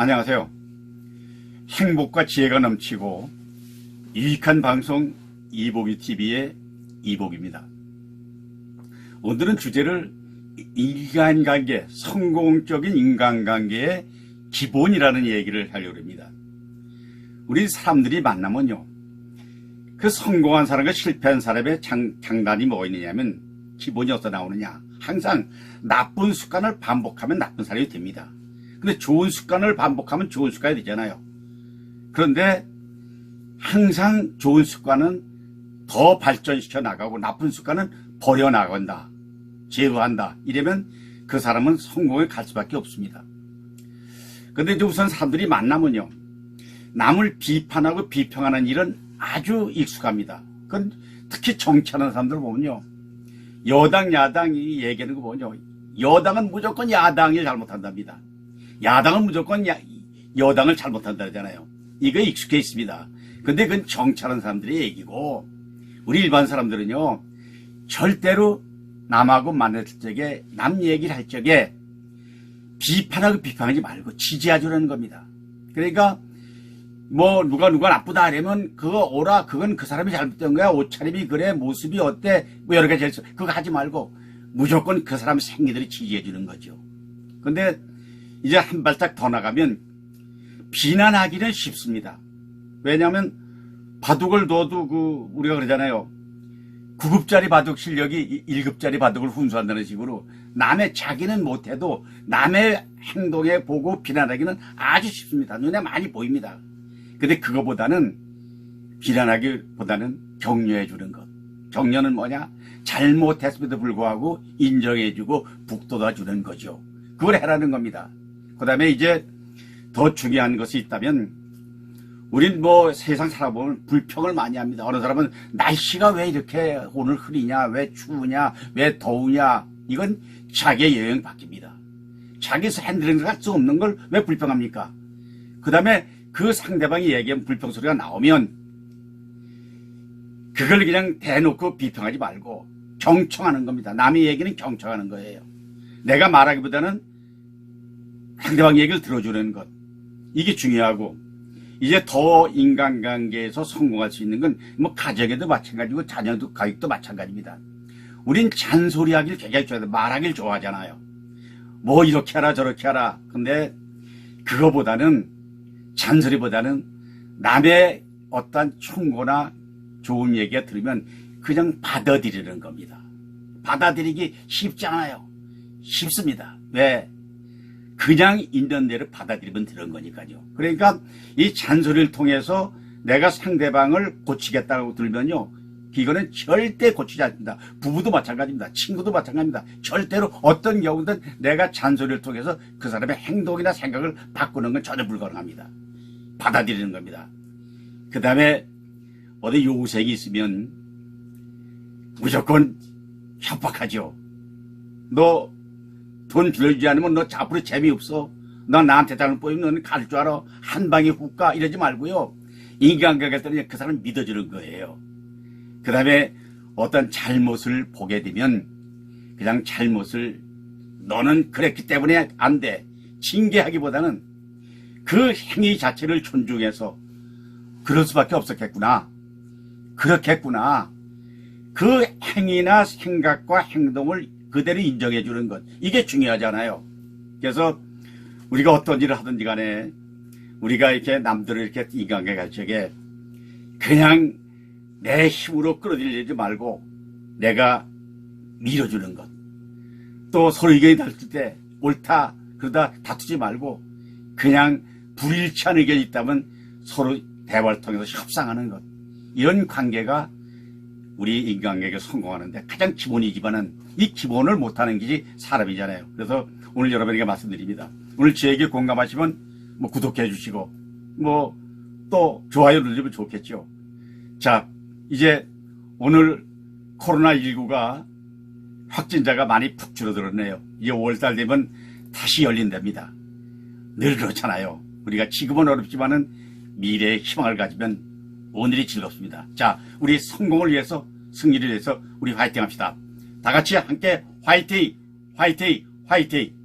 안녕하세요. 행복과 지혜가 넘치고 유익한 방송 이복이 TV의 이복입니다. 오늘은 주제를 인간관계, 성공적인 인간관계의 기본이라는 얘기를 하려고 합니다. 우리 사람들이 만나면요. 그 성공한 사람과 실패한 사람의 장, 장단이 뭐가 있느냐면 기본이 어디서 나오느냐. 항상 나쁜 습관을 반복하면 나쁜 사람이 됩니다. 근데 좋은 습관을 반복하면 좋은 습관이 되잖아요. 그런데 항상 좋은 습관은 더 발전시켜 나가고 나쁜 습관은 버려 나간다. 제거한다. 이러면 그 사람은 성공에 갈 수밖에 없습니다. 근데 이제 우선 사람들이 만나면요. 남을 비판하고 비평하는 일은 아주 익숙합니다. 그건 특히 정치하는 사람들 보면요. 여당, 야당이 얘기하는 거 보면요. 여당은 무조건 야당이 잘못한답니다. 야당은 무조건 야, 여당을 잘못한다잖아요. 이거 익숙해 있습니다. 근데 그건 정치하는 사람들의 얘기고, 우리 일반 사람들은요, 절대로 남하고 만났을 적에, 남 얘기를 할 적에, 비판하고 비판하지 말고 지지해주라는 겁니다. 그러니까, 뭐, 누가 누가 나쁘다 하려면, 그거 오라, 그건 그 사람이 잘못된 거야. 옷차림이 그래, 모습이 어때, 뭐 여러 가지. 그거 하지 말고, 무조건 그 사람 생기들이 지지해 주는 거죠. 근데, 이제 한 발짝 더 나가면, 비난하기는 쉽습니다. 왜냐하면 바둑을 둬도 그 우리가 그러잖아요. 9급짜리 바둑 실력이 1급짜리 바둑을 훈수한다는 식으로 남의 자기는 못해도 남의 행동에 보고 비난하기는 아주 쉽습니다. 눈에 많이 보입니다. 근데 그거보다는 비난하기보다는 격려해 주는 것. 격려는 뭐냐? 잘못했음에도 불구하고 인정해 주고 북돋아 주는 거죠. 그걸 해라는 겁니다. 그 다음에 이제 더 중요한 것이 있다면 우린 뭐 세상 살아보면 불평을 많이 합니다. 어느 사람은 날씨가 왜 이렇게 오늘 흐리냐, 왜 추우냐, 왜 더우냐. 이건 자기의 여행 바뀝니다. 자기에서 핸들링을 할수 없는 걸 왜 불평합니까? 그 다음에 그 상대방이 얘기한 불평 소리가 나오면 그걸 그냥 대놓고 비평하지 말고 경청하는 겁니다. 남의 얘기는 경청하는 거예요. 내가 말하기보다는 상대방 얘기를 들어주는 것. 이게 중요하고 이제 더 인간관계에서 성공할 수 있는 건 뭐 가정에도 마찬가지고 자녀도 가족도 마찬가지입니다. 우린 잔소리하기를 굉장히 좋아해요. 말하기를 좋아하잖아요. 뭐 이렇게 하라 저렇게 하라. 근데 그거보다는 잔소리보다는 남의 어떠한 충고나 좋은 얘기가 들으면 그냥 받아들이는 겁니다. 받아들이기 쉽지 않아요. 쉽습니다. 왜? 그냥 있는 대로 받아들이면 되는 거니까요. 그러니까 이 잔소리를 통해서 내가 상대방을 고치겠다고 들면요. 이거는 절대 고치지 않습니다. 부부도 마찬가지입니다. 친구도 마찬가지입니다. 절대로 어떤 경우든 내가 잔소리를 통해서 그 사람의 행동이나 생각을 바꾸는 건 전혀 불가능합니다. 받아들이는 겁니다. 그 다음에 어디 요색이 있으면 무조건 협박하죠. 너 돈 빌려주지 않으면 너 앞으로 재미없어. 너 나한테 잘못 보이면 너는 갈 줄 알아. 한 방에 훅 가. 이러지 말고요. 인간관계 때는 그 사람 믿어주는 거예요. 그 다음에 어떤 잘못을 보게 되면 그냥 잘못을 너는 그랬기 때문에 안 돼. 징계하기보다는 그 행위 자체를 존중해서 그럴 수밖에 없었겠구나. 그렇겠구나. 그 행위나 생각과 행동을 그대로 인정해 주는 것. 이게 중요하잖아요. 그래서 우리가 어떤 일을 하든지 간에 우리가 이렇게 남들을 이렇게 인간관계 갈 적에 그냥 내 힘으로 끌어들이지 말고 내가 밀어주는 것. 또 서로 의견이 다를 때 옳다 그러다 다투지 말고 그냥 불일치한 의견이 있다면 서로 대화를 통해서 협상하는 것. 이런 관계가 우리 인간관계가 성공하는데 가장 기본이지만은 이 기본을 못하는 게 사람이잖아요. 그래서 오늘 여러분에게 말씀드립니다. 오늘 제 얘기 공감하시면 뭐 구독해 주시고 뭐 또 좋아요 누르면 좋겠죠. 자, 이제 오늘 코로나19가 확진자가 많이 푹 줄어들었네요. 이제 5월달 되면 다시 열린답니다. 늘 그렇잖아요. 우리가 지금은 어렵지만은 미래의 희망을 가지면 오늘이 즐겁습니다. 자, 우리 성공을 위해서 승리를 위해서 우리 화이팅 합시다. 다 같이 함께 화이팅, 화이팅, 화이팅.